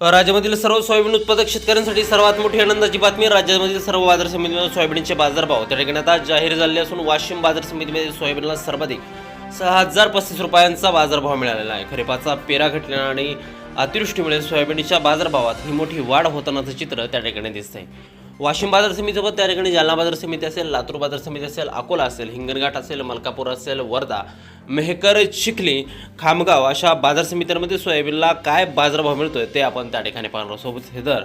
राज्यामधील सर्व सोयाबीन उत्पादक शेतकऱ्यांसाठी सर्वात मोठी आनंदाची बातमी राज्यामधील सर्व बाजार समितीमध्ये सोयाबीनचे बाजारभाव त्या ठिकाणी आता जाहीर झाले असून वाशिम बाजार समितीमध्ये सोयाबीनला सर्वाधिक सहा हजार पस्तीस रुपयांचा बाजारभाव मिळालेला आहे. खरीपाचा पेरा घटलेला आणि अतिवृष्टीमुळे सोयाबीनच्या बाजारभावात ही मोठी वाढ होतानाचं चित्र त्या ठिकाणी दिसतंय. वाशिम बाजार समितीसोबत त्या ठिकाणी जालना बाजार समिती असेल लातूर बाजार समिती असेल अकोला असेल हिंगणघाट असेल मलकापूर असेल वर्धा मेहकर चिखली खामगाव अशा बाजार समित्यांमध्ये सोयाबीनला काय बाजारभाव मिळतोय ते आपण त्या ठिकाणी पाहणार सोबत हे दर.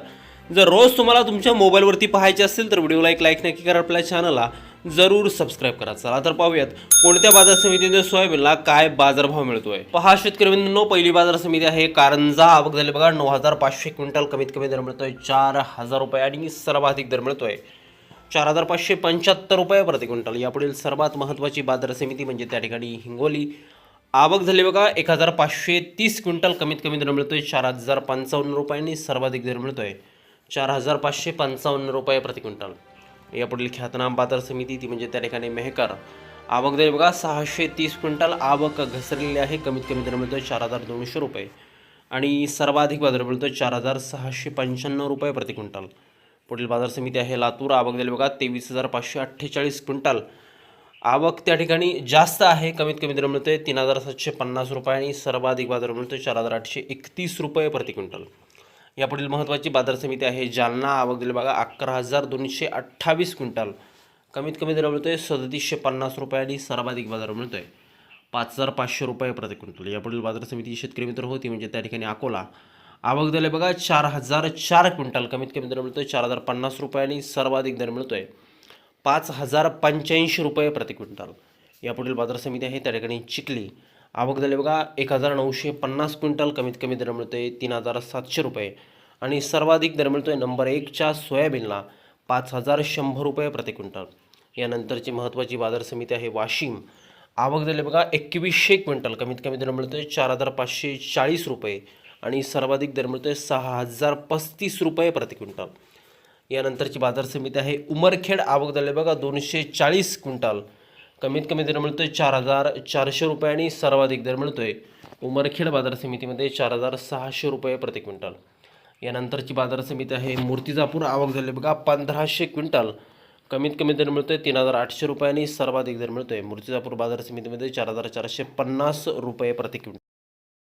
जर रोज तुम्हाला तुमच्या मोबाईलवरती पाहायचे असेल तर व्हिडिओला एक लाईक नक्की करा आपल्या चॅनलला जरूर सबस्क्राईब करा. चला तर पाहूयात कोणत्या बाजार समितीने सोयाबीनला काय बाजारभाव मिळतोय? पहा शेतकरी बिंदू पहिली बाजार समिती आहे कारंजा. आवक झाली बघा नऊ हजार पाचशे क्विंटल कमीत कमी दर मिळतोय चार हजार रुपये आणि सर्वाधिक दर मिळतोय. चार हजार पाचशे पंच्याहत्तर रुपये प्रति क्विंटल. यापुढील सर्वात महत्त्वाची बाजार समिती म्हणजे त्या ठिकाणी हिंगोली. आवक झाली बघा एक हजार पाचशे तीस क्विंटल कमीत कमी दर मिळतोय चार हजार पंचावन्न रुपयांनी सर्वाधिक दर मिळतोय. चार हजार पाचशे पंचावन्न रुपये प्रति क्विंटल. यापुढील ख्यातनाम बाजार समिती ती म्हणजे त्या ठिकाणी मेहकर. आवक दर बघा सहाशे तीस क्विंटल आवक घसरलेली आहे. कमीत कमी दर मिळतो चार हजार दोनशे रुपये. आणि सर्वाधिक बाजार मिळतो चार हजार सहाशे पंच्याण्णव रुपये प्रति क्विंटल. पुढील बाजार समिती आहे लातूर. आवक दर बघा तेवीस हजार पाचशे अठ्ठेचाळीस क्विंटल. आवक त्या ठिकाणी जास्त आहे. कमीत कमी दर मिळतोय तीन हजार सातशे पन्नास रुपये आणि सर्वाधिक बाजार मिळतो चार हजार आठशे एकतीस रुपये प्रति क्विंटल. यापुढील महत्त्वाची बाजार समिती आहे जालना. आवक दिली बघा अकरा हजार दोनशे अठ्ठावीस क्विंटल. कमीत कमी दर मिळतोय सदतीसशे पन्नास रुपये आणि सर्वाधिक बाजार मिळतोय. पाच हजार पाचशे रुपये प्रति क्विंटल. यापुढील बाजार समिती शेतकरी मित्र होती म्हणजे त्या ठिकाणी अकोला. आवक दिले बघा चार हजार चार क्विंटल. कमीत कमी दर मिळतोय चार हजार पन्नास रुपये आणि सर्वाधिक दर मिळतोय. पाच हजार पंच्याऐंशी रुपये प्रति क्विंटल. यापुढील बाजार समिती आहे त्या ठिकाणी चिखली. आवक झाली. बघा एक हजार नऊशे पन्नास क्विंटल कमीत कमी दर आहे तीन हजार सातशे रुपये. आणि सर्वाधिक दर आहे नंबर एकच्या सोयाबीनला पाच हजार शंभर रुपये प्रति क्विंटल. यानंतरची महत्त्वाची बाजार समिती आहे वाशिम. आवक झाली बघा एकवीसशे क्विंटल कमीत कमी दर आहे चार हजार पाचशे चाळीस रुपये. आणि सर्वाधिक दर आहे सहा हजार पस्तीस रुपये प्रति क्विंटल. यानंतरची बाजार समिती आहे उमरखेड. आवक झाले बघा दोनशे चाळीस क्विंटल. कमीत कमी दर मिळतो आहे चार हजार चारशे रुपये आणि सर्वाधिक दर मिळतो आहे उमरखेड बाजार समितीमध्ये चार हजार सहाशे रुपये प्रति क्विंटल. यानंतरची बाजार समिती आहे मूर्तिजापूर. आवक झाली बघा पंधराशे क्विंटल. कमीत कमी दर मिळतो आहे तीन हजार आठशे रुपये आणि सर्वाधिक दर मिळतो आहे मूर्तिजापूर बाजार समितीमध्ये चार हजार चारशे पन्नास रुपये प्रति क्विंटल.